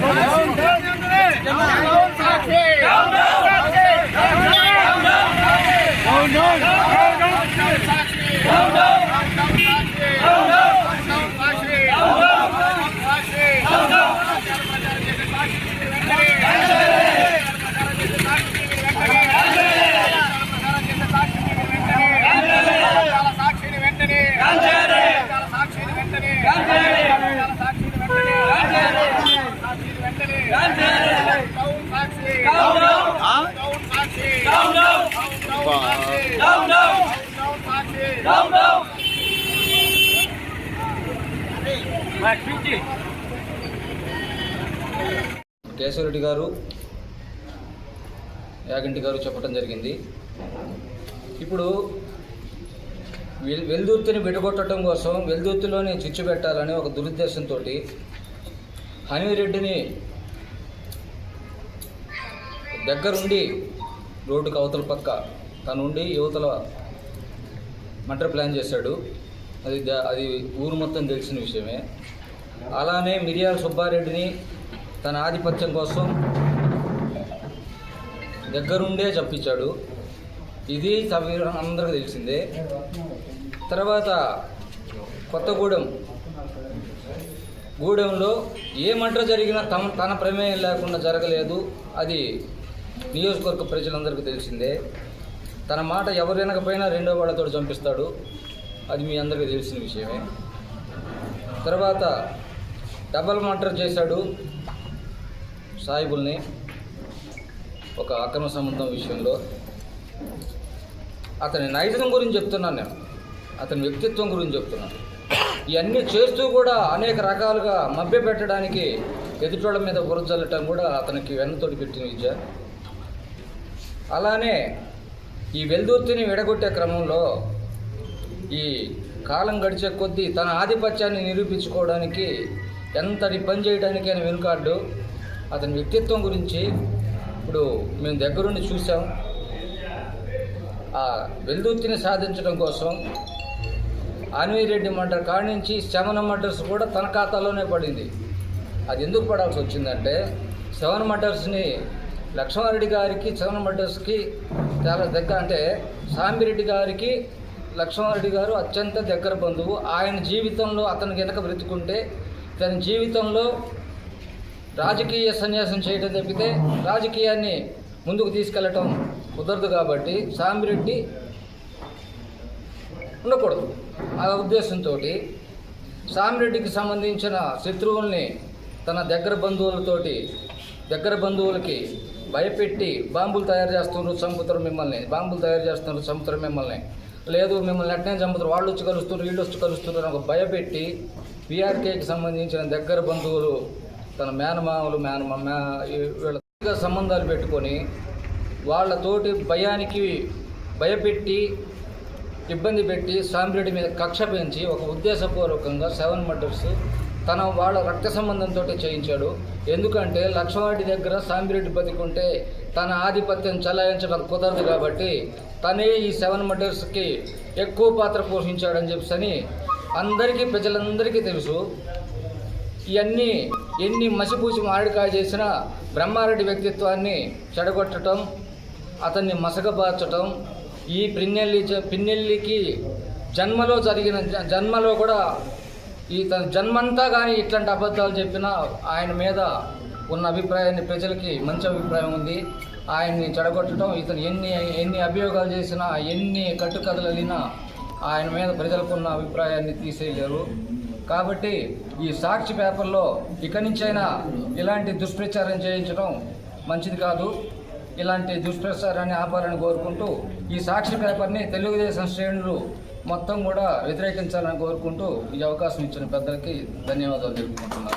เดินเดินเดินเดิน కేశవరెడ్డి గారు యాగంటి గారు చెప్పడం జరిగింది. ఇప్పుడు వెల్దుర్తిని విడగొట్టడం కోసం వెల్దుర్తిలోని చిచ్చు పెట్టాలని ఒక దురుద్దేశంతో హనీరెడ్డిని దగ్గరుండి రోడ్డుకు అవతల పక్క తనుండి యువతల మటర్ ప్లాన్ చేశాడు. అది అది ఊరు మొత్తం తెలిసిన విషయమే. అలానే మిరియాల సుబ్బారెడ్డిని తన ఆధిపత్యం కోసం దగ్గరుండే చంపించాడు ఇది తవి- అందరికీ తెలిసిందే. తర్వాత కొత్తగూడెం. గూడెంలో ఏ మంట జరిగినా తమ తన ప్రమేయం లేకుండా జరగలేదు. అది నియోజకవర్గ ప్రజలందరికీ తెలిసిందే. తన మాట ఎవరు వినకపోయినా రెండో వాళ్ళతో చంపిస్తాడు. అది మీ అందరికీ తెలిసిన విషయమే. తర్వాత డబల్ మర్డర్ చేశాడు సాయిబుల్ని ఒక అక్రమ సంబంధం విషయంలో. అతని నైజం గురించి చెప్తున్నాను నేను. అతని వ్యక్తిత్వం గురించి చెప్తున్నాను. ఇవన్నీ చేస్తూ కూడా అనేక రకాలుగా మభ్య పెట్టడానికి ఎదుటోళ్ళ మీద బురజల్లటం కూడా అతనికి వెన్నతోటి పెట్టిన విద్య. అలానే ఈ వెల్దుర్తిని విడగొట్టే క్రమంలో ఈ కాలం గడిచే కొద్దీ తన ఆధిపత్యాన్ని నిరూపించుకోవడానికి ఎంతటి పని చేయడానికి ఆయన వెనుకాడ్డు. అతని వ్యక్తిత్వం గురించి ఇప్పుడు మేము దగ్గరుండి చూసాం ఆ వెల్దుర్తిని సాధించడం కోసం రెడ్డి మండర్ కాడి నుంచి శమన మర్డర్స్ కూడా తన ఖాతాలోనే పడింది. అది ఎందుకు పడాల్సి వచ్చిందంటే సెవెన్ మర్డర్స్ని లక్ష్మారెడ్డి గారికి సెవెన్ మర్డర్స్కి చాలా దగ్గర అంటే సాంబిరెడ్డి గారికి లక్ష్మారెడ్డి గారు అత్యంత దగ్గర బంధువు. ఆయన జీవితంలో అతను వెనక బ్రతుకుంటే తన జీవితంలో రాజకీయ సన్యాసం చేయడం తప్పితే రాజకీయాన్ని ముందుకు తీసుకెళ్ళటం కుదరదు కాబట్టి సాంబిరెడ్డి ఉండకూడదు. ఆ ఉద్దేశంతో సామిరెడ్డికి సంబంధించిన శత్రువుల్ని తన దగ్గర బంధువులతోటి దగ్గర బంధువులకి భయపెట్టి బాంబులు తయారు చేస్తున్నారు చంపుతారు మిమ్మల్ని. బాంబులు తయారు చేస్తున్నారు చంపుతారు మిమ్మల్ని. లేదు మిమ్మల్ని ఎట్నే చంపుతారు. వాళ్ళు వచ్చి కలుస్తున్నారు వీళ్ళు వచ్చి కలుస్తున్నారు ఒక భయపెట్టి పిఆర్కేకి సంబంధించిన దగ్గర బంధువులు తన మేనమామలు మేనమా మే వీళ్ళ సంబంధాలు పెట్టుకొని వాళ్ళతోటి భయానికి భయపెట్టి ఇబ్బంది పెట్టి సామిరెడ్డి మీద కక్ష పెంచి ఒక ఉద్దేశపూర్వకంగా సెవెన్ మర్డర్స్ తన వాళ్ళ రక్త సంబంధంతో చేయించాడు. ఎందుకంటే లక్ష్మారెడ్డి దగ్గర సామిరెడ్డి బతికుంటే తన ఆధిపత్యం చలాయించడం కుదరదు కాబట్టి తనే ఈ సెవెన్ మర్డర్స్కి ఎక్కువ పాత్ర పోషించాడని చెప్పని అందరికీ ప్రజలందరికీ తెలుసు. ఇవన్నీ ఎన్ని మసిపూసి మామిడికాయ చేసినా బ్రహ్మారెడ్డి వ్యక్తిత్వాన్ని చెడగొట్టడం అతన్ని మసకబార్చటం ఈ పిన్నెల్లి పిన్నెల్లికి జన్మలో జరిగిన జ- జన్మలో కూడా ఈ తన జన్మంతా కానీ ఇట్లాంటి అబద్ధాలు చెప్పినా ఆయన మీద ఉన్న అభిప్రాయాన్ని ప్రజలకి మంచి అభిప్రాయం ఉంది. ఆయన్ని చెడగొట్టడం ఇతను ఎన్ని ఎన్ని అభియోగాలు చేసినా ఎన్ని కట్టుకథలు ఆయన మీద ప్రజలకున్న అభిప్రాయాన్ని తీసేయలేరు. కాబట్టి ఈ సాక్షి పేపర్లో ఇక నుంచైనా ఇలాంటి దుష్ప్రచారం చేయించడం మంచిది కాదు. ఇలాంటి దుష్ప్రచారాన్ని ఆపాలని కోరుకుంటూ ఈ సాక్షి పేపర్ని తెలుగుదేశం శ్రేణులు మొత్తం కూడా వ్యతిరేకించాలని కోరుకుంటూ ఈ అవకాశం ఇచ్చిన పెద్దలకి ధన్యవాదాలు తెలుపుకుంటున్నాను.